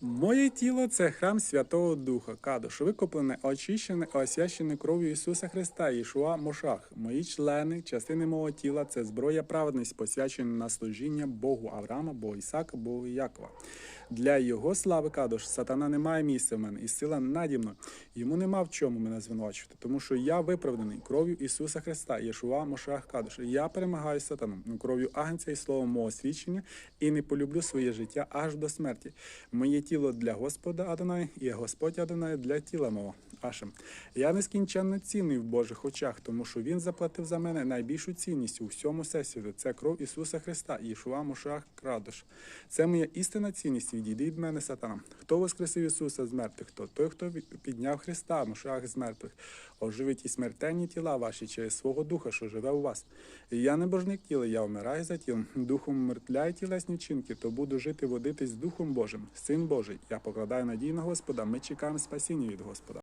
Моє тіло це храм Святого Духа, кадош, викоплене, очищене, освящене кров'ю Ісуса Христа, Ішуа Мошах. Мої члени, частини мого тіла це зброя праведності, посвячена на служіння Богу Авраама, Богу Ісака, Богу Якова. Для його слави кадош, сатана не має місця в мене, і сила наді мною. Йому нема в чому мене звинувачувати, тому що я виправданий кров'ю Ісуса Христа, Єшува Мошах Кадош. Я перемагаю сатану ну, кров'ю агнця і словом мого свідчення, і не полюблю своє життя аж до смерті. Моє тіло для Господа Адонай, і Господь Адонай для тіла мого. Ашем. Я нескінченно цінний в Божих очах, тому що Він заплатив за мене найбільшу цінність у всьому всесвіту. Це кров Ісуса Христа, Єшуа Мошах Крадош. Це моя істинна цінність. Відійди від мене, сатана. Хто воскресив Ісуса з мертвих? Хто той, хто підняв Христа, Мошах з мертвих, оживить і смертельні тіла ваші через свого духа, що живе у вас. І я не божник тіла, я вмираю за тілом, духом мертвляю тілесні вчинки, то буду жити, водитись Духом Божим, Син Божий. Я покладаю надію на Господа. Ми чекаємо спасіння від Господа.